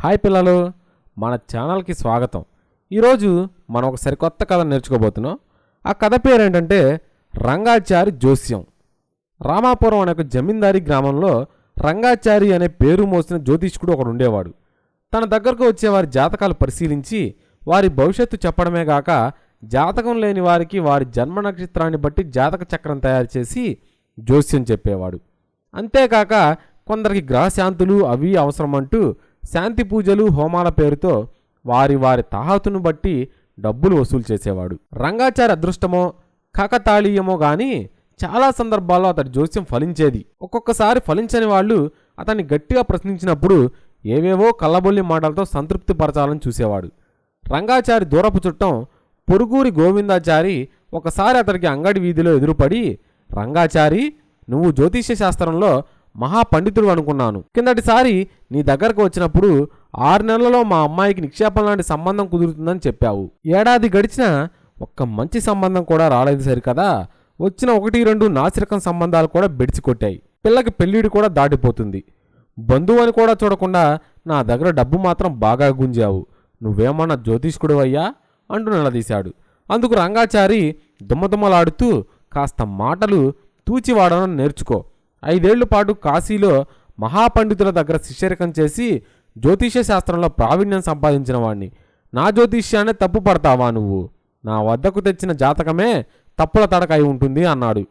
Hi పిల్లలు మన ఛానల్కి స్వాగతం. ఈరోజు మనం ఒక సరికొత్త కథ నేర్చుకోబోతున్నాం. ఆ కథ పేరు ఏంటంటే రంగాచారి జోస్యం. రామాపురం అనే ఒక జమీందారీ గ్రామంలో రంగాచారి అనే పేరు మోసిన జ్యోతిష్కుడు ఒకడు ఉండేవాడు. తన దగ్గరకు వచ్చే వారి జాతకాలు పరిశీలించి వారి భవిష్యత్తు చెప్పడమే గాక జాతకం లేని వారికి వారి జన్మ నక్షత్రాన్ని బట్టి జాతక చక్రం తయారు చేసి జోస్యం చెప్పేవాడు. అంతేకాక కొందరికి గ్రహశాంతులు అవి అవసరమంటూ శాంతి పూజలు హోమాల పేరుతో వారి వారి తాహతును బట్టి డబ్బులు వసూలు చేసేవాడు. రంగాచారి అదృష్టమో కాకతాళీయమో గాని చాలా సందర్భాల్లో అతడి జోస్యం ఫలించేది. ఒక్కొక్కసారి ఫలించని వాళ్ళు అతన్ని గట్టిగా ప్రశ్నించినప్పుడు ఏవేవో కళ్ళబొల్లి మాటలతో సంతృప్తి పరచాలని చూసేవాడు. రంగాచారి దూరపు చుట్టం పొరుగురి గోవిందాచారి ఒకసారి అతడికి అంగడి వీధిలో ఎదురుపడి రంగాచారి నువ్వు జ్యోతిష్య శాస్త్రంలో మహాపండితుడు అనుకున్నాను. కిందటిసారి నీ దగ్గరకు వచ్చినప్పుడు ఆరు నెలలలో మా అమ్మాయికి నిక్షేపం లాంటి సంబంధం కుదురుతుందని చెప్పావు. ఏడాది గడిచినా ఒక్క మంచి సంబంధం కూడా రాలేదు సరికదా? వచ్చిన ఒకటి రెండు నాసిరకం సంబంధాలు కూడా బెడిచి కొట్టాయి పిల్లకి పెళ్ళిడు కూడా దాటిపోతుంది. బంధువు అని కూడా చూడకుండా నా దగ్గర డబ్బు మాత్రం బాగా గుంజావు. నువ్వేమన్నా జ్యోతిష్కుడు అయ్యా అంటూ నిలదీశాడు. అందుకు రంగాచారి దుమ్మదుమ్మలాడుతూ కాస్త మాటలు తూచివాడడం నేర్చుకో. ఐదేళ్ళ పాటు కాశీలో మహాపండితుల దగ్గర శిష్యరికం చేసి జ్యోతిష్య శాస్త్రంలో ప్రావీణ్యం సంపాదించిన వాణ్ణి. నా జ్యోతిష్యాన్ని తప్పు పడతావా నువ్వు? నా వద్దకు తెచ్చిన జాతకమే తప్పుల తడక అయి ఉంటుంది అన్నాడు.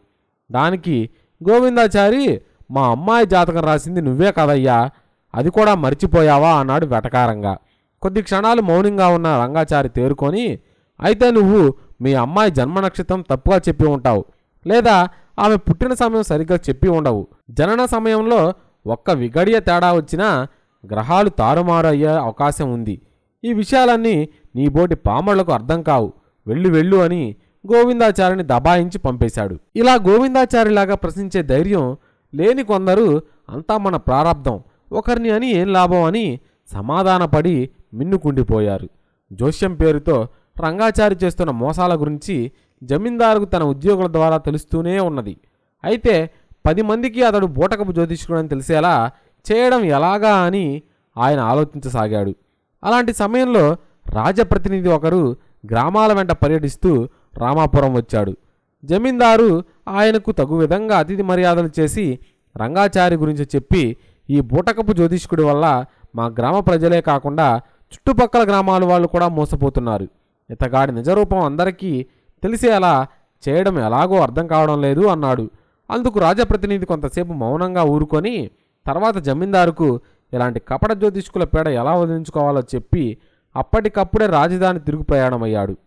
దానికి గోవిందాచారి మా అమ్మాయి జాతకం రాసింది నువ్వే కదయ్యా అది కూడా మర్చిపోయావా అన్నాడు వెటకారంగా. కొద్ది క్షణాలు మౌనంగా ఉన్న రంగాచారి తేరుకొని అయితే నువ్వు మీ అమ్మాయి జన్మ నక్షత్రం తప్పుగా చెప్పి ఉంటావు. లేదా ఆమె పుట్టిన సమయం సరిగ్గా చెప్పి ఉండవు. జనన సమయంలో ఒక్క విగడియ తేడా వచ్చినా గ్రహాలు తారుమారు అయ్యే అవకాశం ఉంది. ఈ విషయాలన్నీ నీ బోటి అర్థం కావు. వెళ్ళు వెళ్ళు అని గోవిందాచారిని దబాయించి పంపేశాడు. ఇలా గోవిందాచారిలాగా ప్రశ్నించే ధైర్యం లేని కొందరు అంతా మన ప్రారంధం ఒకరిని అని ఏం లాభం అని సమాధానపడి మిన్నుకుండిపోయారు. జోష్యం పేరుతో రంగాచారి చేస్తున్న మోసాల గురించి జమీందారుకు తన ఉద్యోగుల ద్వారా తెలుస్తూనే ఉన్నది. అయితే పది మందికి అతడు బూటకపు జ్యోతిష్కుడని తెలిసేలా చేయడం ఎలాగా అని ఆయన ఆలోచించసాగాడు. అలాంటి సమయంలో రాజప్రతినిధి ఒకరు గ్రామాల వెంట పర్యటిస్తూ రామాపురం వచ్చాడు. జమీందారు ఆయనకు తగు విధంగా అతిథి మర్యాదలు చేసి రంగాచారి గురించి చెప్పి ఈ బూటకపు జ్యోతిష్కుడి వల్ల మా గ్రామ ప్రజలే కాకుండా చుట్టుపక్కల గ్రామాల వాళ్ళు కూడా మోసపోతున్నారు. ఇతగాడి నిజరూపం అందరికీ తెలిసేలా చేయడం ఎలాగో అర్థం కావడం లేదు అన్నాడు. అందుకు రాజప్రతినిధి కొంతసేపు మౌనంగా ఊరుకొని తర్వాత జమీందారుకు ఇలాంటి కపట జ్యోతిష్కుల పేడ ఎలా వదిలించుకోవాలో చెప్పి అప్పటికప్పుడే రాజధాని తిరుగు ప్రయాణమయ్యాడు.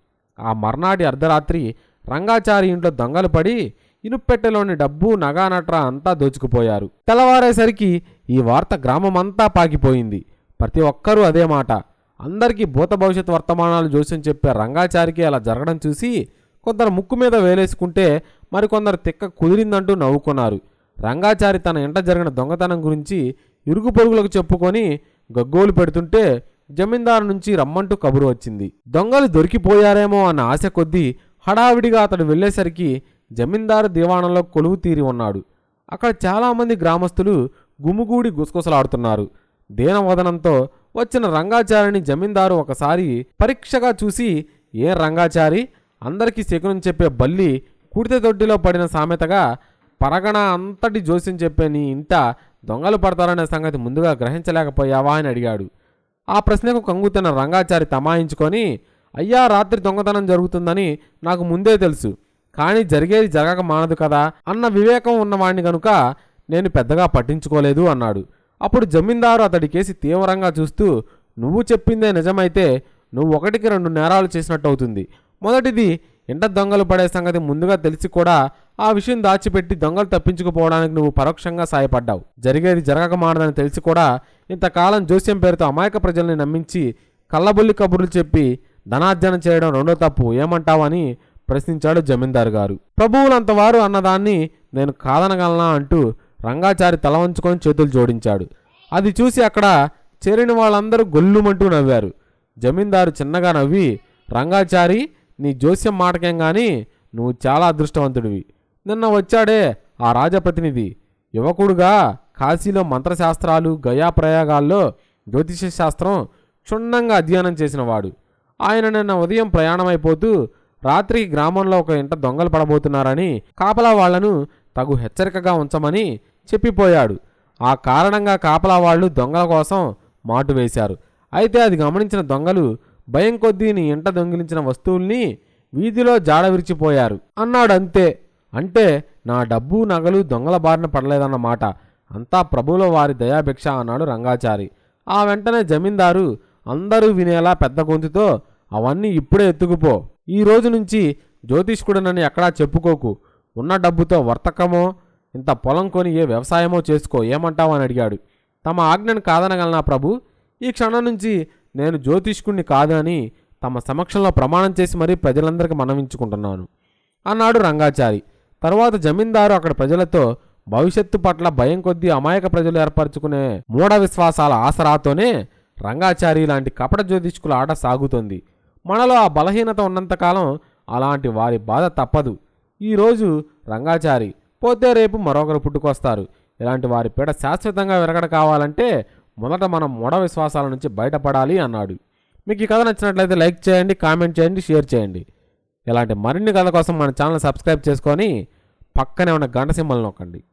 ఆ మర్నాటి అర్ధరాత్రి రంగాచారి ఇంట్లో దొంగలు పడి ఇనుపెట్టెలోని డబ్బు నగానట్రా అంతా దోచుకుపోయారు. తెల్లవారేసరికి ఈ వార్త గ్రామమంతా పాకిపోయింది. ప్రతి ఒక్కరూ అదే మాట. అందరికీ భూత భవిష్యత్ వర్తమానాలు జోస్యం చెప్పే రంగాచారికి అలా జరగడం చూసి కొందరు ముక్కు మీద వేలేసుకుంటే మరికొందరు తిక్క కుదిరిందంటూ నవ్వుకున్నారు. రంగాచారి తన ఇంట జరిగిన దొంగతనం గురించి ఇరుగు పొరుగులకు చెప్పుకొని గగ్గోలు పెడుతుంటే జమీందారు నుంచి రమ్మంటూ కబురు వచ్చింది. దొంగలు దొరికిపోయారేమో అన్న ఆశ కొద్దీ హడావిడిగా అతడు వెళ్ళేసరికి జమీందారు దివాణంలో కొలువు తీరి ఉన్నాడు. అక్కడ చాలామంది గ్రామస్తులు గుమిగూడి గుసగుసలాడుతున్నారు. దీనవదనంతో వచ్చిన రంగాచారిని జమీందారు ఒకసారి పరీక్షగా చూసి ఏ రంగాచారి అందరికీ శకునం చెప్పే బల్లి కుడితే దొడ్డిలో పడిన సామెతగా పరగణ అంతటి జోస్యం చెప్పే నీ ఇంట దొంగలు పడతారనే సంగతి ముందుగా గ్రహించలేకపోయావా అని అడిగాడు. ఆ ప్రశ్నకు కంగుతున్న రంగాచారి తమాయించుకొని అయ్యా రాత్రి దొంగతనం జరుగుతుందని నాకు ముందే తెలుసు కానీ జరిగేది జరగక మానదు కదా అన్న వివేకం ఉన్నవాణ్ణి కనుక నేను పెద్దగా పట్టించుకోలేదు అన్నాడు. అప్పుడు జమీందారు అతడి కేసి తీవ్రంగా చూస్తూ నువ్వు చెప్పిందే నిజమైతే నువ్వు ఒకటికి రెండు నేరాలు చేసినట్టు అవుతుంది మొదటిది ఇంట దొంగలు పడే సంగతి ముందుగా తెలిసి కూడా ఆ విషయం దాచిపెట్టి దొంగలు తప్పించుకుపోవడానికి నువ్వు పరోక్షంగా సాయపడ్డావు. జరిగేది జరగక మానదని తెలిసి కూడా ఇంతకాలం జోస్యం పేరుతో అమాయక ప్రజల్ని నమ్మించి కళ్ళబుల్లి కబుర్లు చెప్పి ధనార్జన చేయడం రెండో తప్పు ఏమంటావని ప్రశ్నించాడు జమీందారు గారు. ప్రభువులంతవారు అన్నదాన్ని నేను కాదనగలనా అంటూ రంగాచారి తల వంచుకొని చేతులు జోడించాడు. అది చూసి అక్కడ చేరిన వాళ్ళందరూ గొల్లుమంటూ నవ్వారు. జమీందారు చిన్నగా నవ్వి రంగాచారి నీ జోస్యం మాటకేం కానీ నువ్వు చాలా అదృష్టవంతుడివి. నిన్న వచ్చాడే ఆ రాజప్రతినిధి. యువకుడుగా కాశీలో మంత్రశాస్త్రాలు గయా ప్రయోగాల్లో జ్యోతిష శాస్త్రం క్షుణ్ణంగా అధ్యయనం చేసినవాడు. ఆయన నిన్న ఉదయం ప్రయాణమైపోతూ రాత్రి గ్రామంలో ఒక ఇంట దొంగలు పడబోతున్నారని కాపలా వాళ్ళను తగు హెచ్చరికగా ఉంచమని చెప్పిపోయాడు. ఆ కారణంగా కాపలా వాళ్ళు దొంగల కోసం మాటు వేశారు. అయితే అది గమనించిన దొంగలు భయం కొద్దీ నీ ఇంట దొంగిలించిన వస్తువుల్ని వీధిలో జాడ విరిచిపోయారు. అన్నాడు అంతే అంటే నా డబ్బు నగలు దొంగల బారిన పడలేదన్నమాట. అంతా ప్రభువుల వారి దయాభిక్ష అన్నాడు రంగాచారి. ఆ వెంటనే జమీందారు అందరూ వినేలా పెద్ద గొంతుతో అవన్నీ ఇప్పుడే ఎత్తుకుపో. ఈ రోజు నుంచి జ్యోతిష్కుడనని ఎక్కడా చెప్పుకోకు. ఉన్న డబ్బుతో వర్తకమో ఇంత పొలం కొని ఏ వ్యవసాయమో చేసుకో. ఏమంటావు? అని అడిగాడు. తమ ఆజ్ఞను కాదనగలనా ప్రభు? ఈ క్షణం నుంచి నేను జ్యోతిష్కుణ్ణి కాదని తమ సమక్షంలో ప్రమాణం చేసి మరీ ప్రజలందరికీ మనవించుకుంటున్నాను. అన్నాడు రంగాచారి. తర్వాత జమీందారు అక్కడ ప్రజలతో భవిష్యత్తు పట్ల భయం కొద్దీ అమాయక ప్రజలు ఏర్పరచుకునే మూఢ విశ్వాసాల ఆసరాతోనే రంగాచారి లాంటి కపట జ్యోతిష్కుల ఆట సాగుతోంది. మనలో ఆ బలహీనత ఉన్నంతకాలం అలాంటి వారి బాధ తప్పదు. ఈరోజు రంగాచారి పోతే రేపు మరొకరు పుట్టుకొస్తారు. ఇలాంటి వారి పీడ శాశ్వతంగా విరగడ కావాలంటే మొదట మనం మూఢ విశ్వాసాల నుంచి బయటపడాలి అన్నాడు. మీకు ఈ కథ నచ్చినట్లయితే లైక్ చేయండి కామెంట్ చేయండి షేర్ చేయండి. ఇలాంటి మరిన్ని కథ కోసం మన ఛానల్ సబ్స్క్రైబ్ చేసుకొని పక్కనే ఉన్న గంట సింబల్ నొక్కండి.